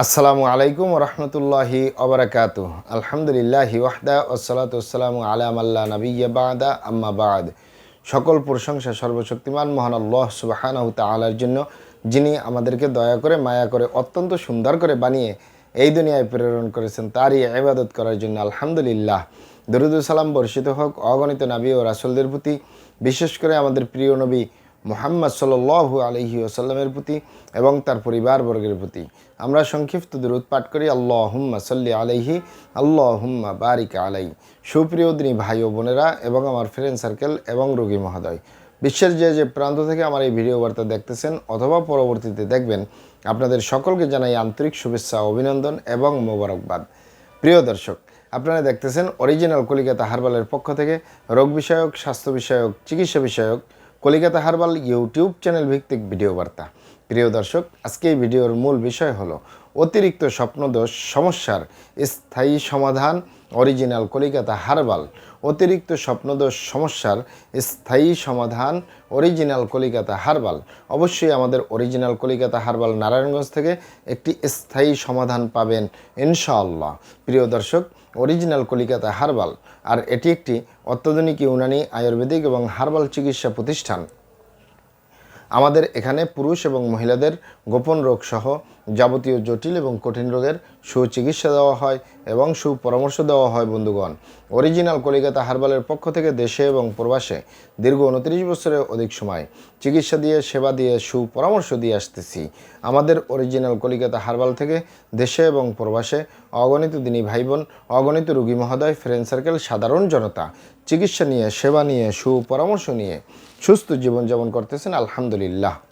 আসসালামু আলাইকুম রহমতুল্লাহি অবরাকাত আলহামদুলিল্লাহি ওয়াহদা ওসালাত ওসালাম আলাম আল্লাহ নবিয়া বাদা, আম্মা বাদ। সকল প্রশংসা সর্বশক্তিমান মহান আল্লাহ সুবাহানাহু তালার জন্য, যিনি আমাদেরকে দয়া করে, মায়া করে, অত্যন্ত সুন্দর করে বানিয়ে এই দুনিয়ায় প্রেরণ করেছেন, তারই ইবাদত করার জন্য আলহামদুলিল্লাহ। দরুদ সালাম বর্ষিত হোক, অগণিত নবী ও রাসুলদের প্রতি, বিশেষ করে আমাদের প্রিয় নবী মোহাম্মদ সাল্লু আলহি ওসাল্লামের প্রতি এবং তার পরিবারবর্গের প্রতি। আমরা সংক্ষিপ্ত দূরত পাঠ করি আল্লাহ হুম্মা সাল্লি আলাইহি আল্লাহ হুম্মা বারিক আলাই। সুপ্রিয় দিনী ভাই ও বোনেরা এবং আমার ফ্রেন্ড সার্কেল এবং রোগী মহোদয়, বিশ্বের যে যে প্রান্ত থেকে আমার এই ভিডিও বার্তা দেখতেছেন অথবা পরবর্তীতে দেখবেন, আপনাদের সকলকে জানাই আন্তরিক শুভেচ্ছা, অভিনন্দন এবং মোবারকবাদ। প্রিয় দর্শক, আপনারা দেখতেছেন অরিজিনাল কলিকাতা হারবালের পক্ষ থেকে রোগ বিষয়ক, স্বাস্থ্য বিষয়ক, চিকিৎসা বিষয়ক কলিকাতা হারবাল ইউটিউব চ্যানেল ভিত্তিক ভিডিও বার্তা। প্রিয় দর্শক, আজকে এই ভিডিওর মূল বিষয় হলো অতিরিক্ত স্বপ্নদোষ, সমস্যার স্থায়ী সমাধান অরিজিনাল কলিকাতা হারবাল, অতিরিক্ত স্বপ্নদোষ, সমস্যার স্থায়ী সমাধান অরিজিনাল কলিকাতা হারবাল। অবশ্যই আমাদের অরিজিনাল কলিকাতা হারবাল নারায়ণগঞ্জ থেকে একটি স্থায়ী সমাধান পাবেন, ইনশাআল্লাহ। প্রিয় দর্শক অরিজিনাল কলিকাতা হারবাল, আর এটি একটি অত্যাধুনিক ইউনানি আয়ুর্বেদিক এবং হার্বাল চিকিৎসা প্রতিষ্ঠান। আমাদের এখানে পুরুষ এবং মহিলাদের গোপন রোগ সহ যাবতীয় জটিল এবং কঠিন রোগের সুচিকিৎসা দেওয়া হয় এবং সুপরামর্শ দেওয়া হয় বন্ধুগণ। অরিজিনাল কলিকাতা হারবালের পক্ষ থেকে দেশে এবং প্রবাসে দীর্ঘ উনত্রিশ বছরের অধিক সময় চিকিৎসা দিয়ে, সেবা দিয়ে, সুপরামর্শ দিয়ে আসতেছি। আমাদের অরিজিনাল কলিকাতা হারবাল থেকে দেশে এবং প্রবাসে অগণিত দিনী ভাই বোন অগণিত রুগী মহোদয় ফ্রেন্ড সার্কেল সাধারণ জনতা চিকিৎসা নিয়ে, সেবা নিয়ে, সুপরামর্শ নিয়ে সুস্থ জীবনযাপন করতেছেন, আলহামদুলিল্লাহ।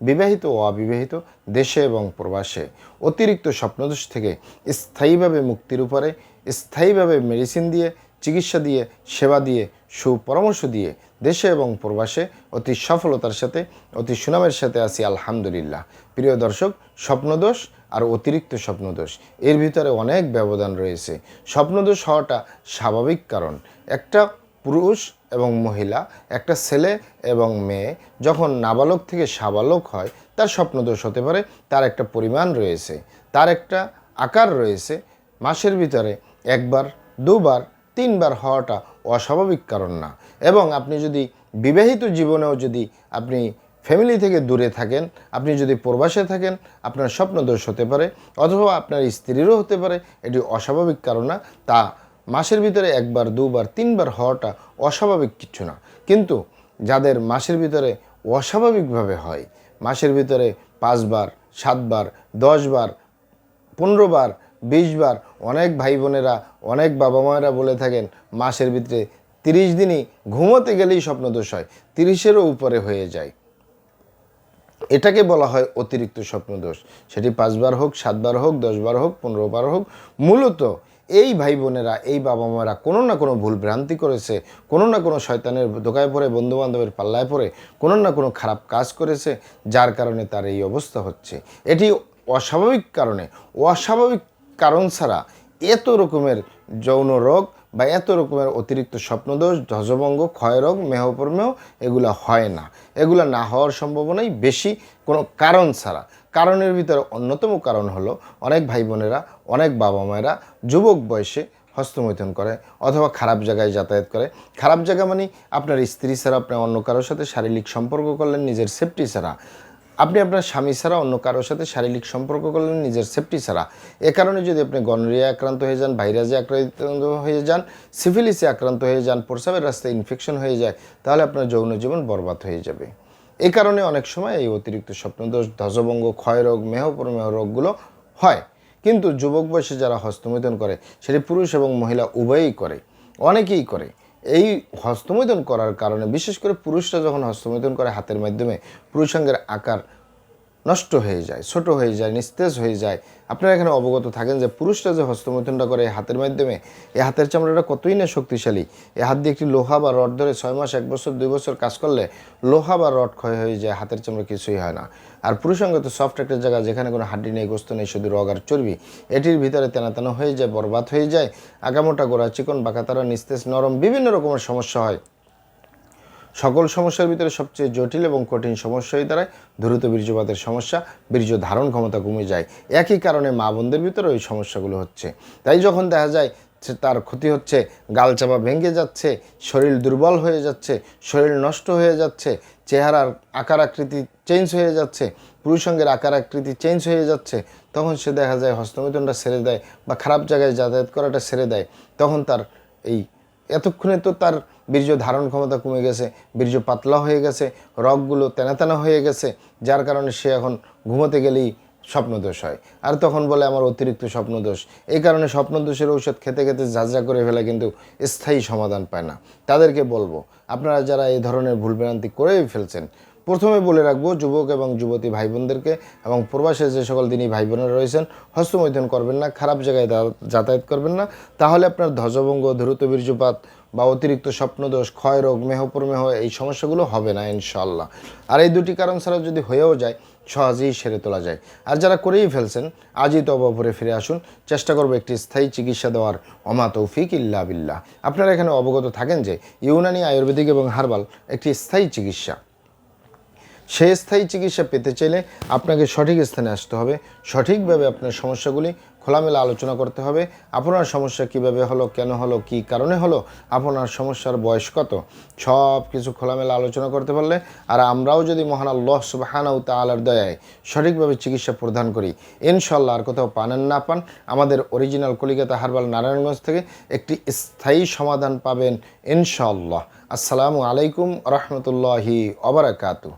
বিবাহিত ও অবিবাহিত দেশে এবং প্রবাসে। অতিরিক্ত স্বপ্নদোষ থেকে স্থায়ীভাবে মুক্তির উপরে, স্থায়ীভাবে মেডিসিন দিয়ে, চিকিৎসা দিয়ে, সেবা দিয়ে, সুপরামর্শ দিয়ে দেশে এবং প্রবাসে অতি সফলতার সাথে, অতি সুনামের সাথে আছি, আলহামদুলিল্লাহ। প্রিয় দর্শক, স্বপ্নদোষ আর অতিরিক্ত স্বপ্নদোষ, এর ভিতরে অনেক ব্যবধান রয়েছে। স্বপ্নদোষ হওয়াটা স্বাভাবিক কারণ। একটা পুরুষ এবং মহিলা, একটা ছেলে এবং মেয়ে, যখন নাবালক থেকে সাবালক হয়, তার স্বপ্নদোষ হতে পারে, তার একটা পরিমাণ রয়েছে, তার একটা আকার রয়েছে, মাসের ভিতরে একবার, দুবার, তিনবার হওয়াটা অস্বাভাবিক কারণ না। এবং আপনি যদি বিবাহিত জীবনেও যদি আপনি ফ্যামিলি থেকে দূরে থাকেন, আপনি যদি প্রবাসে থাকেন, আপনার স্বপ্নদোষ হতে পারে, অথবা আপনার স্ত্রীরও হতে পারে, এটি অস্বাভাবিক কারণ না, তা মাসের ভিতরে একবার, দুবার, তিনবার হওয়াটা অস্বাভাবিক কিছু না। কিন্তু যাদের মাসের ভিতরে অস্বাভাবিকভাবে হয়, মাসের ভিতরে পাঁচবার, সাতবার, দশবার পনেরো বার বিশ বার অনেক ভাই বোনেরা, অনেক বাবা মায়েরা বলে থাকেন, মাসের ভিতরে তিরিশ দিনই ঘুমোতে গেলেই স্বপ্নদোষ হয়, তিরিশেরও উপরে হয়ে যায়। এটাকে বলা হয় অতিরিক্ত স্বপ্নদোষ। সেটি পাঁচবার হোক, সাতবার হোক, দশবার হোক পনেরো বার হোক, মূলত এই ভাই বোনেরা এই বাবা মায়েরা কোনো না কোনো ভুল ভ্রান্তি করেছে, কোনো না কোনো শয়তানের দোকায় পড়ে, বন্ধুবান্ধবের পাল্লায় পড়ে, কোনো না কোনো খারাপ কাজ করেছে, যার কারণে তার এই অবস্থা হচ্ছে। এটি অস্বাভাবিক কারণে, অস্বাভাবিক কারণ ছাড়া এত রকমের যৌন রোগ বা এত রকমের অতিরিক্ত স্বপ্নদোষ, ধ্বজভঙ্গ ক্ষয়রোগ মেহপরমেহ এগুলো হয় না। এগুলো না হওয়ার সম্ভাবনাই বেশি কোনো কারণ ছাড়া। কারণের ভিতরে অন্যতম কারণ হলো অনেক ভাই বোনেরা অনেক বাবা মায়েরা যুবক বয়সে হস্তমৈথুন করে অথবা খারাপ জায়গায় যাতায়াত করে। খারাপ জায়গা মানে আপনার স্ত্রী ছাড়া আপনি অন্য কারোর সাথে শারীরিক সম্পর্ক করলেন, নিজের সেফটি ছাড়া। আপনি আপনার স্বামী ছাড়া অন্য কারোর সাথে শারীরিক সম্পর্ক করলেন, নিজের সেফটি ছাড়া। এ কারণে যদি আপনি গনরিয়া আক্রান্ত হয়ে যান, ভাইরাসে আক্রান্ত হয়ে যান সিফিলিসে আক্রান্ত হয়ে যান প্রসাবের রাস্তায় ইনফেকশন হয়ে যায়, তাহলে আপনার যৌন জীবন বরবাদ হয়ে যাবে। এ কারণে অনেক সময় এই অতিরিক্ত স্বপ্নদোষ, ধ্বজভঙ্গ, ক্ষয়রোগ মেহপ্রমেহ রোগগুলো হয়। কিন্তু যুবক বয়সে যারা হস্তমৈথুন করে, সেটি পুরুষ এবং মহিলা উভয়ই করে, অনেকেই করে। এই হস্তমৈথুন করার কারণে, বিশেষ করে পুরুষরা যখন হস্তমৈথুন করে হাতের মাধ্যমে, পুরুষাঙ্গের আকার নষ্ট হয়ে যায়, ছোট হয়ে যায়, নিস্তেজ হয়ে যায়। আপনারা এখানে অবগত থাকেন যে পুরুষরা যে হস্তমৈথুনটা করে এই হাতের মাধ্যমে, এই হাতের চামড়াটা কতই না শক্তিশালী। এ হাত দিয়ে একটি লোহা বা রড ধরে ছয় মাস, এক বছর, দুই বছর কাজ করলে লোহা বা রড ক্ষয় হয়ে যায়, হাতের চামড়া কিছুই হয় না। আর পুরুষাঙ্গ তো সফট একটা জায়গা যেখানে কোনো হাড্ডি নেই, গোস্ত নেই, শুধু রগ আর চর্বি, এটির ভিতরে তেনা তেনা হয়ে যায়, বরবাদ হয়ে যায়, আগামোটা গোড়া চিকন বাঁকাতারা নিস্তেজ, নরম, বিভিন্ন রকমের সমস্যা হয়। সকল সমস্যার ভিতরে সবচেয়ে জটিল এবং কঠিন সমস্যাই দাঁড়ায়। দ্রুত বীর্যপাতের সমস্যা, বীর্য ধারণ ক্ষমতা কমে যায়। একই কারণে মা বোনদের ভিতরে ওই সমস্যাগুলো হচ্ছে। তাই যখন দেখা যায় তার ক্ষতি হচ্ছে, গাল চাপা ভেঙে যাচ্ছে, শরীর দুর্বল হয়ে যাচ্ছে, শরীর নষ্ট হয়ে যাচ্ছে, চেহারার আকার আকৃতি চেঞ্জ হয়ে যাচ্ছে পুরুষঙ্গের আকার আকৃতি চেঞ্জ হয়ে যাচ্ছে, তখন সে দেখা যায় হস্তমিথনটা ছেড়ে দেয় বা খারাপ জায়গায় যাতায়াত করাটা ছেড়ে দেয়। তখন তার এই এতক্ষণে তো তার বীর্য ধারণ ক্ষমতা কমে গেছে, বীর্য পাতলা হয়ে গেছে, রগগুলো তেনা তেনা হয়ে গেছে, যার কারণে সে এখন ঘুমোতে গেলেই স্বপ্নদোষ হয়। আর তখন বলে আমার অতিরিক্ত স্বপ্নদোষ। এই কারণে স্বপ্নদোষের ঔষধ খেতে খেতে ঝাঁঝরা করে ফেলে কিন্তু স্থায়ী সমাধান পায় না। তাদেরকে বলব, আপনারা যারা এই ধরনের ভুলভ্রান্তি করেই ফেলছেন প্রথমে বলে রাখব, যুবক এবং যুবতী ভাই বোনদেরকে এবং প্রবাসে যে সকল দিনই ভাই বোনেরা রয়েছেন, হস্তমৈথুন করবেন না, খারাপ জায়গায় যাতায়াত করবেন না। তাহলে আপনার ধ্বজভঙ্গ দ্রুত বীর্যপাত বা অতিরিক্ত স্বপ্নদোষ, ক্ষয় রোগ, মেহপ্রমেহ এই সমস্যাগুলো হবে না ইনশাল্লাহ আর এই দুটি কারণ ছাড়া যদি হয়েও যায়, সহজেই সেরে তোলা যায়। আর যারা করেই ফেলছেন, আজই তো তবাপুরে ফিরে আসুন। চেষ্টা করব একটি স্থায়ী চিকিৎসা দেওয়ার। অমা তৌফিক ইল্লা বিল্লাহ। আপনারা এখানে অবগত থাকেন যে ইউনানি আয়ুর্বেদিক এবং হার্বাল একটি স্থায়ী চিকিৎসা। সেই স্থায়ী চিকিৎসা পেতে চাইলে আপনাকে সঠিক স্থানে আসতে হবে। সঠিকভাবে আপনার সমস্যাগুলি খোলামেলা আলোচনা করতে হবে। আপনার সমস্যা কীভাবে হলো, কেন হলো, কি কারণে হলো, আপনার সমস্যার বয়স কত? সব কিছু খোলামেলা আলোচনা করতে পারলে আর আমরাও যদি মহান আল্লাহ সুবাহানাউ তালার দয়ায় সঠিকভাবে চিকিৎসা প্রদান করি ইনশাল্লাহ আর কোথাও পানেন না পান, আমাদের অরিজিনাল কলিকাতা হারবাল নারায়ণগঞ্জ থেকে একটি স্থায়ী সমাধান পাবেন ইনশাল্লাহ আসসালামু আলাইকুম রহমতুল্লাহি অবরাকাতু